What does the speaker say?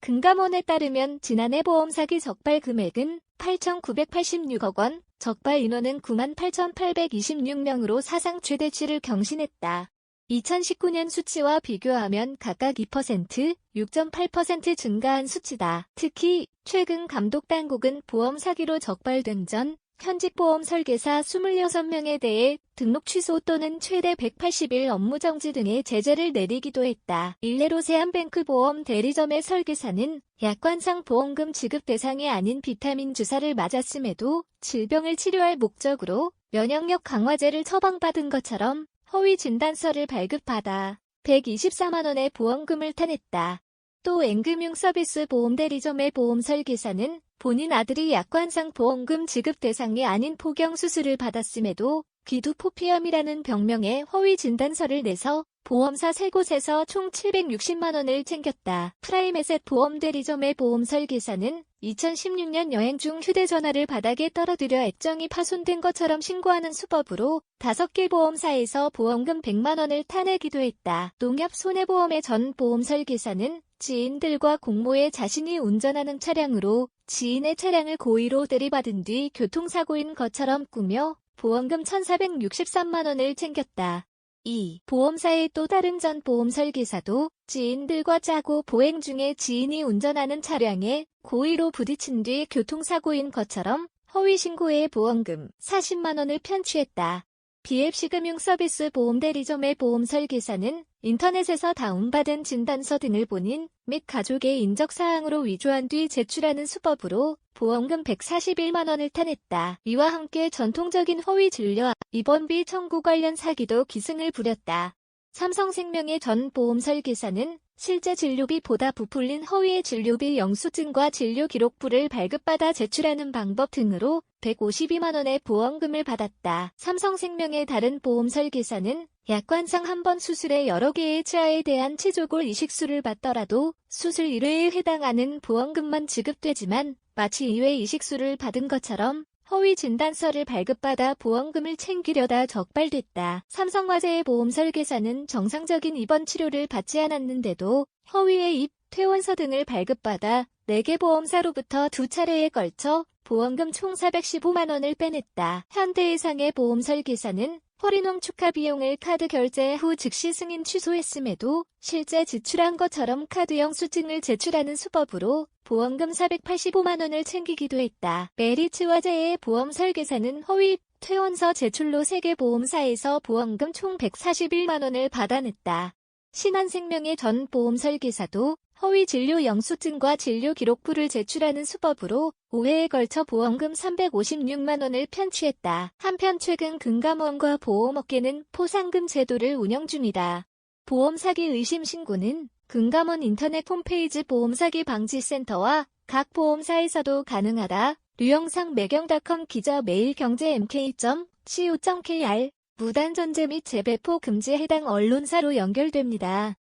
금감원에 따르면 지난해 보험 사기 적발 금액은 8,986억 원, 적발 인원은 98,826명으로 사상 최대치를 경신했다. 2019년 수치와 비교하면 각각 2%, 6.8% 증가한 수치다. 특히 최근 감독 당국은 보험 사기로 적발된 전 현직 보험 설계사 26명에 대해 등록 취소 또는 최대 180일 업무 정지 등의 제재를 내리기도 했다. 일례로 세안뱅크 보험 대리점의 설계사는 약관상 보험금 지급 대상이 아닌 비타민 주사를 맞았음에도 질병을 치료할 목적으로 면역력 강화제를 처방받은 것처럼 허위 진단서를 발급받아 124만원의 보험금을 타냈다. 또 N금융 서비스 보험 대리점의 보험 설계사는 본인 아들이 약관상 보험금 지급 대상이 아닌 포경 수술을 받았음에도 귀두포피염이라는 병명의 허위 진단서를 내서 보험사 세 곳에서 총 760만 원을 챙겼다. 프라임에셋 보험 대리점의 보험 설계사는 2016년 여행 중 휴대전화를 바닥에 떨어뜨려 액정이 파손된 것처럼 신고하는 수법으로 5개 보험사에서 보험금 100만 원을 타내기도 했다. 농협 손해보험의 전 보험 설계사는 지인들과 공모해 자신이 운전하는 차량으로 지인의 차량을 고의로 들이받은 뒤 교통사고인 것처럼 꾸며 보험금 1,463만 원을 챙겼다. 2. 보험사의 또 다른 전 보험 설계사도 지인들과 짜고 보행 중에 지인이 운전하는 차량에 고의로 부딪힌 뒤 교통사고인 것처럼 허위 신고에 보험금 40만 원을 편취했다. BFC 금융 서비스 보험 대리점의 보험 설계사는 인터넷에서 다운받은 진단서 등을 본인 및 가족의 인적 사항으로 위조한 뒤 제출하는 수법으로 보험금 141만 원을 타냈다. 이와 함께 전통적인 허위 진료와 입원비 청구 관련 사기도 기승을 부렸다. 삼성생명의 전 보험 설계사는 실제 진료비보다 부풀린 허위의 진료비 영수증과 진료 기록부를 발급받아 제출하는 방법 등으로 152만 원의 보험금을 받았다. 삼성생명의 다른 보험 설계사는 약관상 한 번 수술에 여러 개의 치아에 대한 치조골 이식수를 받더라도 수술 1회에 해당하는 보험금만 지급되지만 마치 2회 이식수를 받은 것처럼 허위 진단서를 발급받아 보험금을 챙기려다 적발됐다. 삼성화재의 보험 설계사는 정상적인 입원 치료를 받지 않았는데도 허위의 입, 퇴원서 등을 발급받아 4개 보험사로부터 두 차례에 걸쳐 보험금 총 415만 원을 빼냈다. 현대해상의 보험 설계사는 허리농 축하 비용을 카드 결제 후 즉시 승인 취소했음에도 실제 지출한 것처럼 카드 영수증을 제출하는 수법으로 보험금 485만 원을 챙기기도 했다. 메리츠 화재의 보험 설계사는 허위 퇴원서 제출로 세계 보험사에서 보험금 총 141만 원을 받아냈다. 신한생명의 전 보험 설계사도 허위 진료 영수증과 진료 기록부를 제출하는 수법으로 5회에 걸쳐 보험금 356만 원을 편취했다. 한편 최근 금감원과 보험업계는 포상금 제도를 운영 중이다. 보험 사기 의심 신고는 금감원 인터넷 홈페이지 보험사기 방지센터와 각 보험사에서도 가능하다. 류영상 매경닷컴 기자 매일 경제 mk.co.kr 무단 전제 및 재배포 금지에 해당 언론사로 연결됩니다.